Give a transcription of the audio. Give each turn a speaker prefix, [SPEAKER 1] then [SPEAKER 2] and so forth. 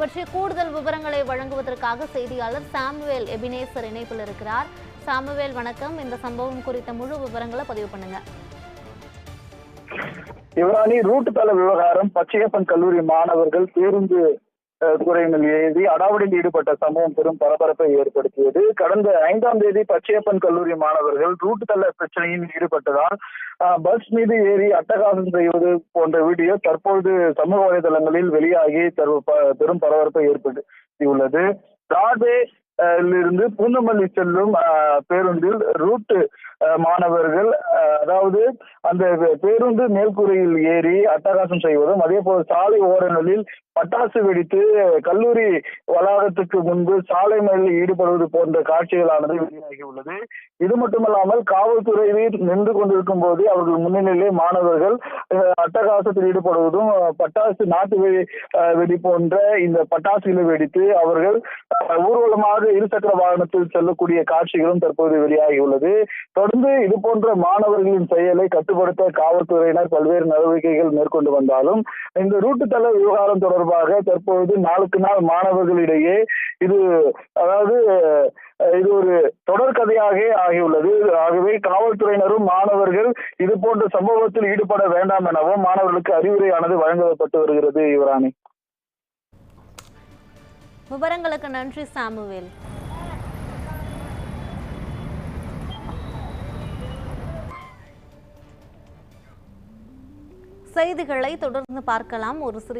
[SPEAKER 1] பற்றிய கூடுதல் விவரங்களை வழங்குவதற்காக செய்தியாளர் சாமுவேல் எபினேசர் இணைப்பில் இருக்கிறார். சாமுவேல் வணக்கம். இந்த சம்பவம் குறித்த முழு விவரங்களை பதிவு பண்ணுங்க.
[SPEAKER 2] இவராணி ரூட் தள விவகாரம் பச்சையப்பன் கல்லூரி மாணவர்கள் பேருந்து அஹ், எழுதி ஏறி அடாவடியில் ஈடுபட்ட சம்பவம் பெரும் பரபரப்பை ஏற்படுத்தியது. கடந்த ஐந்தாம் தேதி பச்சையப்பன் கல்லூரி மாணவர்கள் ரூட் தள பிரச்சனையில் ஈடுபட்டதால் பஸ் மீது ஏறி அட்டகாசம் செய்வது போன்ற வீடியோ தற்பொழுது சமூக வலைதளங்களில் வெளியாகி ப- பெரும் பரபரப்பை ஏற்படுத்தியுள்ளது. பிராட்வே இருந்து பூந்தமல்லி செல்லும் பேருந்தில் ரூட் மாணவர்கள் அதாவது அந்த பேருந்து மேல்கூரையில் ஏறி அட்டகாசம் செய்வதும் அதே போல் சாலை ஓரங்களில் பட்டாசு வெடித்து கல்லூரி வளாகத்துக்கு முன்பு சாலை மறியலில் ஈடுபடுவது போன்ற காட்சிகளானது வெளியாகி உள்ளது. இது மட்டுமல்லாமல் காவல்துறையில் நின்று கொண்டிருக்கும் போது அவர்கள் முன்னிலையிலே மாணவர்கள் அட்டகாசத்தில் ஈடுபடுவதும் பட்டாசு நாட்டு வெடி வெடி போன்ற இந்த பட்டாசுகளை வெடித்து அவர்கள் ஊர்வலமாக இருசக்கர வாகனத்தில் செல்லக்கூடிய காட்சிகளும் தற்போது வெளியாகியுள்ளது தொடர்ந்து இது போன்ற மாணவர்களின் செயலை கட்டுப்படுத்த காவல்துறையினர் பல்வேறு நடவடிக்கைகள் மேற்கொண்டு வந்தாலும் இந்த ரூட்டு தள விவகாரம் தொடர்பாக தற்பொழுது நாளுக்கு நாள் மாணவர்களிடையே இது அதாவது இது ஒரு தொடர் கதையாக ஆகியுள்ளது. ஆகவே காவல்துறையினரும் மாணவர்கள் இது போன்ற சம்பவத்தில் ஈடுபட வேண்டாம் எனவும் மாணவர்களுக்கு அறிவுரையானது வழங்கப்பட்டு வருகிறது யுவராணி.
[SPEAKER 1] விவரங்களுக்கு நன்றி சாமுவேல். செய்திகளை தொடர்ந்து பார்க்கலாம். ஒரு சிறிய